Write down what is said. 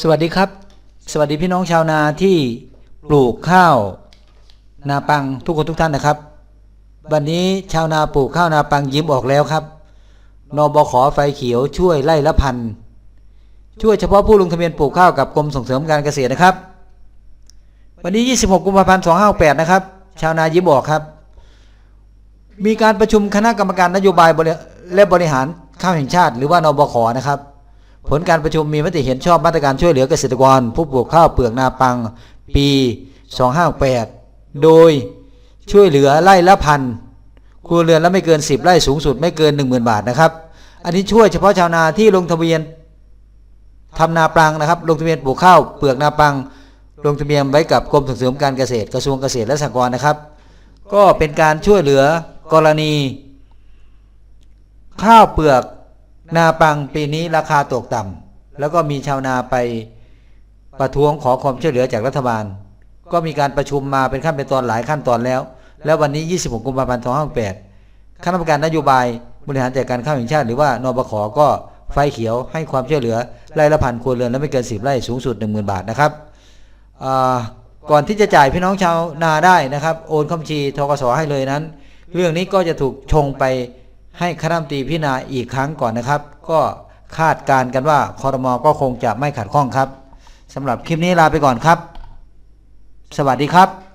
สวัสดีครับ สวัสดีพี่น้องชาวนาที่ปลูกข้าวนาปังทุกคนทุกท่านนะครับ วันนี้ชาวนาปลูกข้าวนาปังยิ้มออกแล้วครับนบขไฟเขียวช่วยไล่ละพันช่วยเฉพาะผู้ลงทะเบียนปลูกข้าวกับกรมส่งเสริมการเกษตรนะครับ วันนี้ 26 กุมภาพันธ์2568นะครับ ชาวนายิ้มออกครับ มีการประชุมคณะกรรมการนโยบายและบริหารข้าวแห่งชาติ หรือว่านบขนะครับ ผลการประชุมมีมติเห็นชอบมาตรการช่วยเหลือเกษตรกร ผู้ปลูกข้าวเปลือกนาปัง ปี 2568 โดยช่วยเหลือไร่ละพันครัวเรือนละไม่เกิน 10 ไร่สูงสุดไม่เกิน 10,000 บาทนะครับ อันนี้ช่วยเฉพาะชาวนาที่ลงทะเบียนทำนาปังนะครับ ลงทะเบียนปลูกข้าวเปลือกนาปัง ลงทะเบียนไว้กับกรมส่งเสริมการเกษตรกระทรวงเกษตรและสหกรณ์นะครับ ก็เป็นการช่วยเหลือกรณี ข้าวเปลือก นาปังปีนี้ราคาตกต่ำแล้วก็มีชาวนาไปประท้วงขอความช่วยเหลือจากรัฐบาล ก็มีการประชุมมาเป็นขั้นเป็นตอนหลายขั้นตอนแล้ว แล้ววันนี้ 26 กุมภาพันธ์2568คณะกรรมการนโยบายบริหารจัดการข้าวแห่งชาติหรือว่านบขก็ไฟเขียวให้ความช่วยเหลือไร่ละพันครัวเรือนและไม่เกิน 10 ไร่สูงสุด 10,000 บาทนะครับก่อนที่จะจ่ายพี่น้องชาวนาได้นะครับ โอนเข้าบัญชีทกสให้เลยนั้น เรื่องนี้ก็จะถูกชงไป ให้คณะรัฐมนตรีพิจารณาอีกครั้งก่อนนะครับ ก็คาดการกันว่าคอรมอก็คงจะไม่ขัดข้องครับสำหรับคลิปนี้ลาไปก่อนครับ สวัสดีครับ